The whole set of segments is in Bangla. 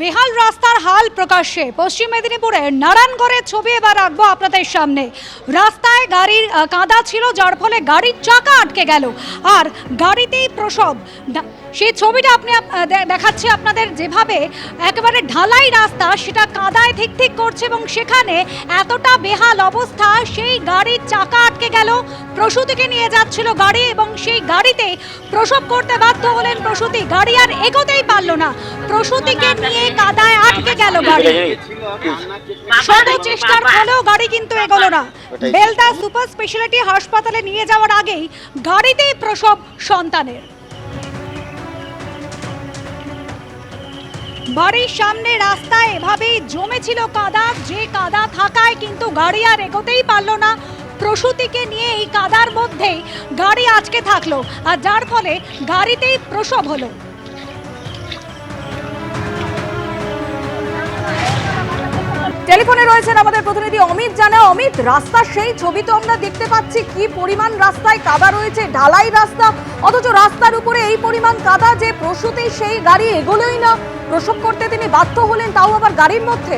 বেহাল রাস্তার হাল প্রকাশ্যে। পশ্চিম মেদিনীপুরে নারায়ণগড়ের ছবি এবার রাখব আপনাদের সামনে। রাস্তায় গাড়ির কাঁদা ছিল, যার ফলে গাড়ির চাকা আটকে গেল। আর গাড়িতেই প্রসব। সেই ছবিটা আপনি আপ- দেখাচ্ছি আপনাদের যেভাবে একেবারে ঢালাই রাস্তা সেটা কাদায় ঠিক ঠিক করছে এবং সেখানে এতটা বেহাল অবস্থা সেই গাড়ির চাকা আটকে গেল প্রসূতিকে নিয়ে যাচ্ছিল গাড়ি এবং সেই গাড়িতে প্রসব করতে বাধ্য হলেন প্রসূতি। গাড়ি আর এগোতেই পারল না। প্রসূতিকে নিয়ে কাদায় আটকে গেল গাড়ি। শত চেষ্টার ফলেও গাড়ি কিন্তু এগোলো না। বেলদা সুপার স্পেশালিটি হাসপাতালে নিয়ে যাওয়ার আগেই গাড়িতেই প্রসব সন্তানের। বাড়ির সামনে রাস্তায় এভাবেই জমেছিল কাদা যে কাদা থাকায় কিন্তু গাড়ি আর এগোতেই পারল না। প্রসূতিকে নিয়ে এই কাদার মধ্যেই গাড়ি আজকে থাকল, আর যার ফলে গাড়িতেই প্রসব হলো। টেলিফোনে রয়েছেন আমাদের প্রতিনিধি অমিত জানা। অমিত, রাস্তার সেই ছবি তো আমরা দেখতে পাচ্ছি। কি পরিমাণ রাস্তায় কাদা রয়েছে, ঢালাই রাস্তা। অথচ রাস্তার উপরে এই পরিমাণ কাদা যে প্রসূতি, সেই গাড়ি এগোলোই না। প্রসব করতে তিনি বাধ্য হলেন, তাও আবার গাড়ির মধ্যে।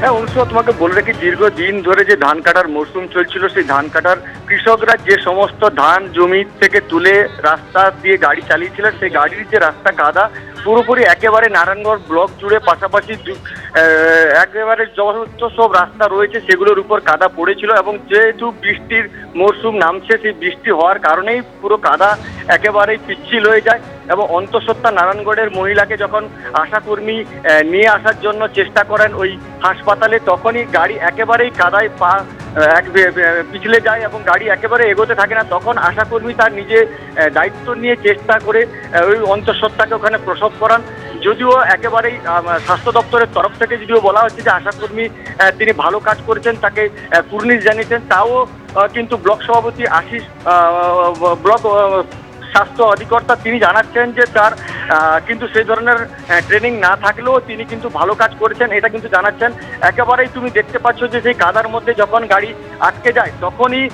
হ্যাঁ অবশ্য তোমাকে বলে রাখি, দীর্ঘদিন ধরে যে ধান কাটার মরশুম চলছিল, সেই ধান কাটার কৃষকরা যে সমস্ত ধান, জমি থেকে তুলে রাস্তা দিয়ে গাড়ি চালিয়েছিলেন, সেই গাড়ির যে রাস্তা কাদা পুরোপুরি একেবারে নারায়ণগড় ব্লক জুড়ে পাশাপাশি একেবারে যত সব রাস্তা রয়েছে, সেগুলোর উপর কাদা পড়েছিল এবং যেহেতু বৃষ্টির মরশুম নামছে, সেই বৃষ্টি হওয়ার কারণেই পুরো কাদা একেবারেই পিচ্ছিল হয়ে যায় এবং অন্তঃসত্ত্বা নারায়ণগড়ের মহিলাকে যখন আশাকর্মী নিয়ে আসার জন্য চেষ্টা করেন ওই হাসপাতালে, তখনই গাড়ি একেবারেই কাদায় পা এক পিছলে যায় এবং গাড়ি একেবারে এগোতে থাকে না, তখন আশাকর্মী তার নিজে দায়িত্ব নিয়ে চেষ্টা করে ওই অন্তঃসত্ত্বাকে ওখানে প্রসব করান। যদিও একেবারেই স্বাস্থ্য দপ্তরের তরফ থেকে যদিও বলা হচ্ছে যে আশাকর্মী তিনি ভালো কাজ করেছেন, তাকে কুর্নিশ জানিয়েছেন, তাও কিন্তু ব্লক সভাপতি আশিস ব্লক স্বাস্থ্য অধিকর্তা তিনি জানাচ্ছেন যে তার কিন্তু সেই ধরনের ট্রেনিং না থাকলেও তিনি কিন্তু ভালো কাজ করেছেন, এটা কিন্তু জানাচ্ছেন। একেবারেই তুমি দেখতে পাচ্ছ যে সেই কাদার মধ্যে যখন গাড়ি আটকে যায়, তখনই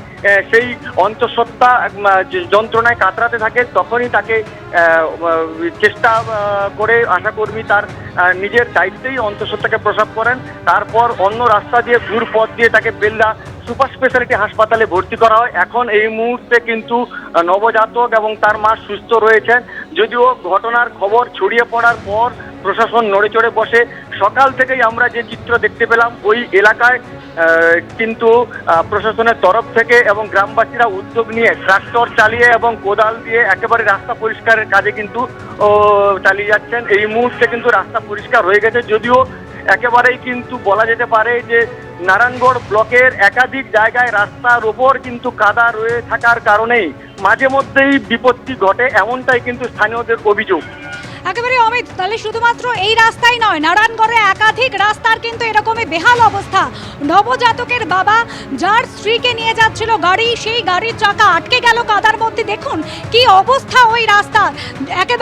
সেই অন্তঃসত্ত্বা যন্ত্রণায় কাতরাতে থাকে, তখনই তাকে চেষ্টা করে আশাকর্মী তার নিজের দায়িত্বেই অন্তঃসত্ত্বাকে প্রসাব করেন। তারপর অন্য রাস্তা দিয়ে, দূর পথ দিয়ে তাকে বেল্লা সুপার স্পেশালিটি হাসপাতালে ভর্তি করা হয়। এখন এই মুহূর্তে কিন্তু নবজাতক এবং তার মা সুস্থ রয়েছেন। যদিও ঘটনার খবর ছড়িয়ে পড়ার পর প্রশাসন নড়ে চড়ে বসে, সকাল থেকেই আমরা যে চিত্র দেখতে পেলাম ওই এলাকায় কিন্তু প্রশাসনের তরফ থেকে এবং গ্রামবাসীরা উদ্যোগ নিয়ে ট্রাক্টর চালিয়ে এবং কোদাল দিয়ে একেবারে রাস্তা পরিষ্কারের কাজে কিন্তু চালিয়ে যাচ্ছেন। এই মুহূর্তে কিন্তু রাস্তা পরিষ্কার হয়ে গেছে। যদিও একেবারেই কিন্তু বলা যেতে পারে যে নারায়ণগড় ব্লকের একাধিক জায়গায় রাস্তার ওপর কিন্তু কাদা রয়ে থাকার কারণেই মাঝে মধ্যেই বিপত্তি ঘটে, এমনটাই কিন্তু স্থানীয়দের অভিযোগ। একেবারে অমিত, তাহলে শুধুমাত্র এই রাস্তাই নয়, নারায়ণগড়ে একাধিক রাস্তার কিন্তু এরকমই বেহাল অবস্থা। নবজাতকের বাবা যার স্ত্রীকে নিয়ে যাচ্ছিল গাড়ি, সেই গাড়ির চাকা আটকে গেল কাদার মধ্যে। দেখুন, কি অবস্থা ওই রাস্তার।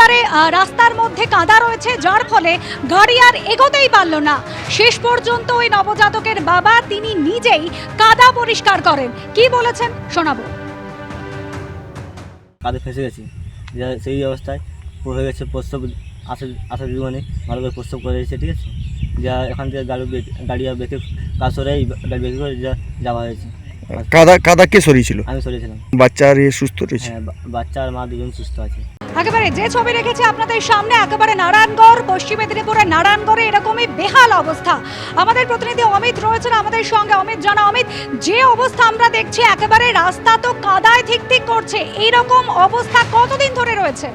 একেবারে রাস্তার মধ্যে কাঁদা রয়েছে যার ফলে গাড়ি আর এগোতেই পারল না। শেষ পর্যন্ত ওই নবজাতকের বাবা তিনি নিজেই কাদা পরিষ্কার করেন। কি বলেছেন? শোনাবো। কাঁধে ফেসে গেছি। সেই অবস্থায় হয়ে গেছে প্রস্তাব আসার আসার জীবনে। ভালো করে প্রস্তাব করে দিয়েছে ঠিক আছে? যা এখান থেকে গাড়ি গাড়ি আর বেঁকে কাজ সরে গাড়ি বেঁকে করে যা যাওয়া হয়েছে। কাদা কাদা কে সরিয়েছিল? আমি সরিয়েছিলাম। বাচ্চা আর এ সুস্থ রয়েছে? হ্যাঁ বাচ্চা আর মা দুজন সুস্থ আছে। একেবারে যে ছবি রেখেছে আপনাদের সামনে, একেবারে নারায়ণগড়, পশ্চিম মেদিনীপুরের নারায়ণগড়ে এরকমই বেহাল অবস্থা। আমাদের প্রতিনিধি অমিত রয়েছেন আমাদের সঙ্গে। অমিত, জানা অমিত, যে অবস্থা আমরা দেখছি, একেবারে রাস্তা তো কাদায় ঠিক করছে। এইরকম অবস্থা কতদিন ধরে রয়েছে?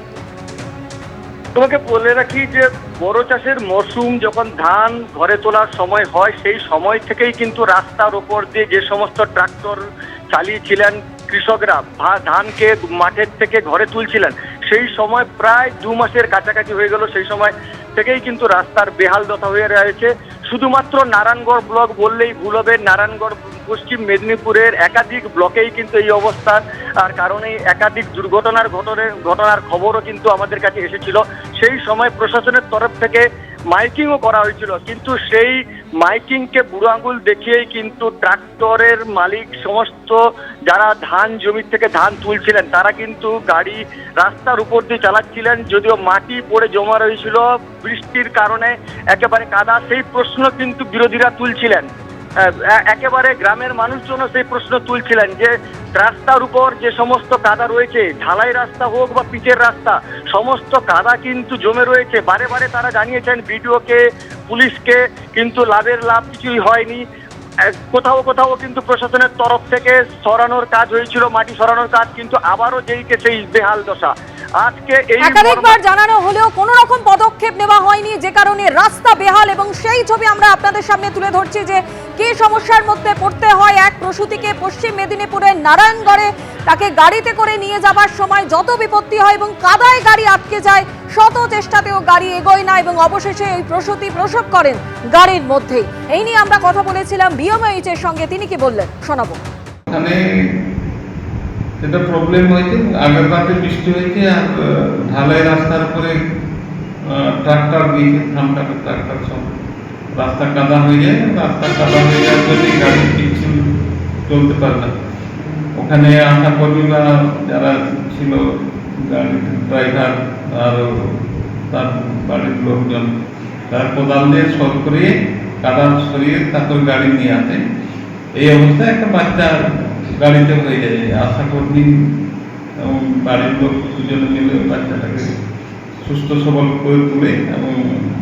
তোমাকে বলে রাখি যে বড় চাষের মরশুম যখন ধান ঘরে তোলার সময় হয়, সেই সময় থেকেই কিন্তু রাস্তার ওপর দিয়ে যে সমস্ত ট্রাক্টর চালিয়েছিলেন কৃষকরা ধানকে মাঠের থেকে ঘরে তুলছিলেন। সেই সময় প্রায় দু মাসের কাছাকাছি হয়ে গেল। সেই সময় থেকেই কিন্তু রাস্তার বেহাল দশা হয়ে রয়েছে। শুধুমাত্র নারায়ণগড় ব্লক বললেই ভুল হবে। নারায়ণগড়, পশ্চিম মেদিনীপুরের একাধিক ব্লকেই কিন্তু এই অবস্থার আর কারণেই একাধিক দুর্ঘটনার ঘটনে, ঘটনার খবরও কিন্তু আমাদের কাছে এসেছিল। সেই সময় প্রশাসনের তরফ থেকে মাইকিংও করা হয়েছিল। কিন্তু সেই মাইকিংকে বুড়ো আঙুল দেখিয়েই কিন্তু ট্রাক্টরের মালিক সমস্ত যারা ধান জমি থেকে ধান তুলছিলেন, তারা কিন্তু গাড়ি রাস্তার উপর দিয়ে চালাচ্ছিলেন, যদিও মাটি পড়ে জমা রয়েছিল। বৃষ্টির কারণে একেবারে কাদা, সেই প্রশ্ন কিন্তু বিরোধীরা তুলছিলেন। একেবারে গ্রামের মানুষজনও সেই প্রশ্ন তুলছিলেন যে রাস্তার উপর যে সমস্ত কাদা রয়েছে, ঢালাই রাস্তা হোক বা পিচের রাস্তা, সমস্ত কাদা কিন্তু জমে রয়েছে। বারে বারে তারা জানিয়েছেন বিডিওকে পুলিশকে, কিন্তু লাভের লাভ কিছুই হয়নি। কোথাও কোথাও কিন্তু প্রশাসনের তরফ থেকে সরানোর কাজ হয়েছিল, মাটি সরানোর কাজ, কিন্তু আবারও যেইকে সেই বেহাল দশা। আজকে এই একাধিকবার জানানো হলেও কোনো রকম পদক্ষেপ নেওয়া হয়নি যে কারণে রাস্তা বেহাল এবং সেই ছবি আমরা আপনাদের সামনে তুলে ধরছি যে কি সমস্যার মধ্যে পড়তে হয় এক প্রসূতিকে পশ্চিম মেদিনীপুরের নারায়ণগড়ে। তাকে গাড়িতে করে নিয়ে যাবার সময় যত বিপত্তি হয় এবং কাদায় গাড়ি আটকে যায় শত চেষ্টাতেও গাড়ি এগোয় না এবং অবশেষে এই প্রসূতি প্রসব করেন গাড়ির মধ্যেই। এই নিয়ে আমরা কথা বলেছিলাম বিএমএইচ এর সঙ্গে। তিনি কি বললেন? শোনাবো। যেটা প্রবলেম হয়েছে, আগের রাতে বৃষ্টি হয়েছে, আর ঢালাই রাস্তার উপরে ট্রাক্টর দিয়েছে কাটার ট্রাক্টর সব। রাস্তা কাদা হয়ে যায়, রাস্তা কাদা হয়ে যাওয়ার জন্য গাড়ি কিছু চলতে পারে না। ওখানে আশা কর্মীরা যারা ছিল, গাড়ির ড্রাইভার আর তার বাড়ির লোকজন, তার কোদাল দিয়ে সর করিয়ে কাদা সরিয়ে তারপর গাড়ি নিয়ে আসে। এই অবস্থায় একটা বাচ্চা গাড়িতে হয়ে যায় আশা কর্মী এবং বাড়ির লোক দুজনে মিলে বাচ্চাটাকে সুস্থ সবল করে তুলে এবং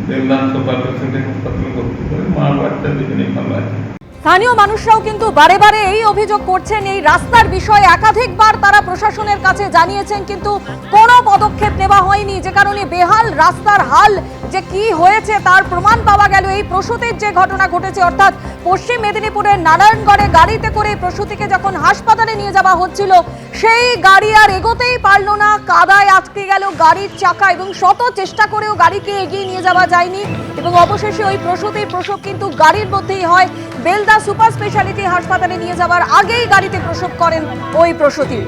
দেবদান সুপার পেশেন্টে হাসপাতালে ভর্তি করে মা বাচ্চা দুজনেই ভালো আছে। স্থানীয় মানুষরাও কিন্তু বারে বারে এই অভিযোগ করছেন, এই রাস্তার বিষয়ে একাধিকবার তারা প্রশাসনের কাছে জানিয়েছেন, কিন্তু কোনো পদক্ষেপ নেওয়া হয়নি। যে কারণে বেহাল রাস্তার হাল যে কি হয়েছে তার প্রমাণ পাওয়া গেল। এই প্রসূতির যে ঘটনা ঘটেছে, অর্থাৎ পশ্চিম মেদিনীপুরের নারায়ণগড়ে গাড়িতে করে প্রসূতিকে যখন হাসপাতালে নিয়ে যাওয়া হচ্ছিল, সেই গাড়ি আর এগোতেই পারল না। কাদায় আটকে গেল গাড়ির চাকা এবং শত চেষ্টা করেও গাড়িকে এগিয়ে নিয়ে যাওয়া যায়নি। এবং অবশেষে ওই প্রসূতির প্রসব কিন্তু গাড়ির মধ্যেই হয়। বেলদা সুপার স্পেশালিটি হাসপাতালে নিয়ে যাওয়ার আগেই গাড়িতে প্রসব করেন ওই প্রসূতি।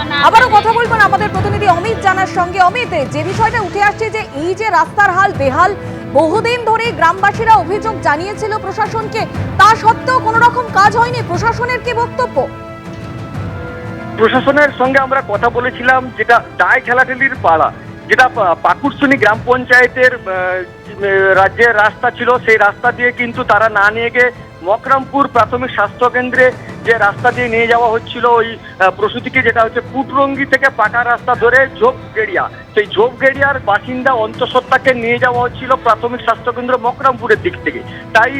আবারও কথা বলবেন আমাদের প্রতিনিধি অমিত জানার সঙ্গে। অমিত, যে বিষয়টা উঠে আসছে যে এই যে রাস্তার হাল, বেহাল, বহুদিন ধরে গ্রামবাসীরা অভিযোগ জানিয়েছিল প্রশাসনকে, তা সত্ত্বেও কোনো রকম কাজ হয়নি। প্রশাসনের কি বক্তব্য? প্রশাসনের সঙ্গে আমরা কথা বলেছিলাম, যেটা দায় ঠেলাঠেলির পাড়া, যেটা পা- পাকুড়সুনি গ্রাম পঞ্চায়েতের রাজ্যের রাস্তা ছিল। সেই রাস্তা দিয়ে কিন্তু তারা না নিয়ে গিয়ে মকরামপুর প্রাথমিক স্বাস্থ্য কেন্দ্রে যে রাস্তা দিয়ে নিয়ে যাওয়া হচ্ছিল ওই প্রসূতিকে, যেটা হচ্ছে পুটরঙ্গি থেকে পাকা রাস্তা ধরে ঝোপ গেড়িয়া। সেই ঝোপ গেড়িয়ার বাসিন্দা অন্তঃসত্ত্বাকে নিয়ে যাওয়া হচ্ছিল প্রাথমিক স্বাস্থ্যকেন্দ্র মকরামপুরের দিক থেকে। তাই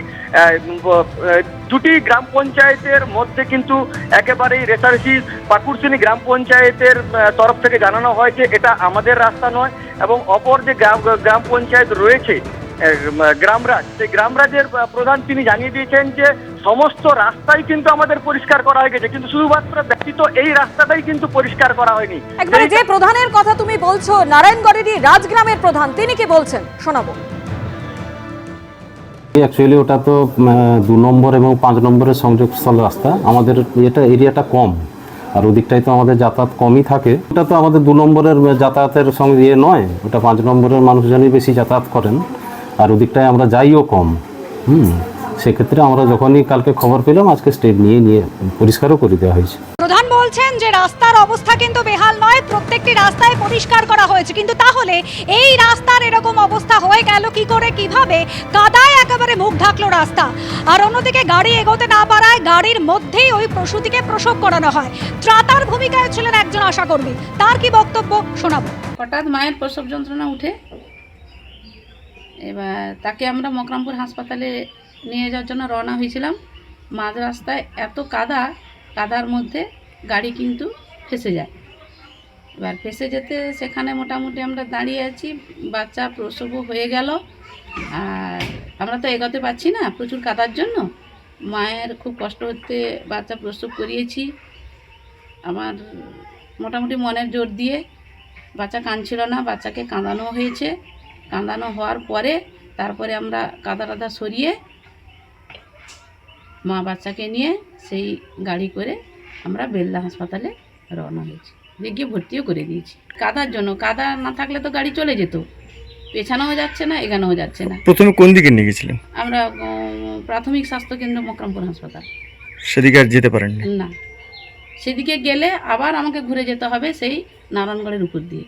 দুটি গ্রাম পঞ্চায়েতের মধ্যে কিন্তু একেবারেই রেসারেসি। পাকুড়সিনী গ্রাম পঞ্চায়েতের তরফ থেকে জানানো হয় যে এটা আমাদের রাস্তা নয় এবং অপর যে গ্রাম গ্রাম পঞ্চায়েত রয়েছে গ্রামরাজ, সেই গ্রামরাজের প্রধান তিনি জানিয়ে দিয়েছেন যে সমস্ত রাস্তাই কিন্তু আমাদের পরিষ্কার করা হয়ে গেছে। কিন্তু শুধুমাত্র ব্যতীত এই রাস্তাটাই কিন্তু পরিষ্কার করা হয়নি। একবারে যে প্রধানের কথা তুমি বলছো নারায়ণগড়েরই রাজগ্রামের প্রধান তিনি কি বলছেন? শোনাবো। অ্যাকচুয়ালি ওটা তো দু নম্বর এবং পাঁচ নম্বরের সংযোগস্থল রাস্তা। আমাদের এটা এরিয়াটা কম। আর ওদিকটাই তো আমাদের যাতায়াত কমই থাকে। ওটা তো আমাদের দু নম্বরের যাতায়াতের সঙ্গে ইয়ে নয়। ওটা পাঁচ নম্বরের মানুষজনই বেশি যাতায়াত করেন। আর ওদিকটায় আমরা যাইও কম। হুম। সেক্ষেত্রে আমরা যখনই কালকে খবর পেলাম আজকে স্টেপ নিয়ে নিয়ে পরিষ্কারও করে দেওয়া হয়েছে। প্রধান বলছেন যে রাস্তার অবস্থা কিন্তু বেহাল নয় প্রত্যেকটি রাস্তায় পরিষ্কার করা হয়েছে। কিন্তু তাহলে এই রাস্তার এরকম অবস্থা হয়ে গেল কি করে কীভাবে? কাদায় একেবারে মুখ ঢাকলো রাস্তা। আর অন্যদিকে গাড়ি এগোতে না পারায় গাড়ির মধ্যেই ওই প্রসূতিকে প্রসব করানো হয়। ত্রাতার ভূমিকায় ছিলেন একজন আশাকর্মী। তার কি বক্তব্য শোনাবো? হঠাৎ মায়ের প্রসব যন্ত্রণা উঠে। এবার তাকে আমরা মকরামপুর হাসপাতালে নিয়ে যাওয়ার জন্য রওনা হয়েছিলাম। মাঝ রাস্তায় এত কাদা, কাদার মধ্যে গাড়ি কিন্তু ফেসে যায়। এবার ফেসে যেতে সেখানে মোটামুটি আমরা দাঁড়িয়ে আছি, বাচ্চা প্রসবও হয়ে গেল। আর আমরা তো এগোতে পারছি না প্রচুর কাদার জন্য। মায়ের খুব কষ্ট হতে বাচ্চা প্রসব করিয়েছি। আমার মোটামুটি মনের জোর দিয়ে বাচ্চা কাঁদছিল না, বাচ্চাকে কাঁদানো হয়েছে। কাঁদানো হওয়ার পরে তারপরে আমরা কাদা টাদা সরিয়ে মা বাচ্চাকে নিয়ে সেই গাড়ি করে আমরা বেলদা হাসপাতালে রওনা হয়েছি। দিয়ে গিয়ে ভর্তিও করে দিয়েছি। কাদার জন্য কাদা না থাকলে তো গাড়ি চলে যেত। পেছানোও যাচ্ছে না এগানোও যাচ্ছে না। প্রথমে কোন দিকে নিয়ে গেছিলেন? আমরা প্রাথমিক স্বাস্থ্যকেন্দ্র মকরামপুর হাসপাতাল। সেদিকে আর যেতে পারেননি? না। সেদিকে গেলে আবার আমাকে ঘুরে যেতে হবে সেই নারায়ণগড়ের উপর দিয়ে।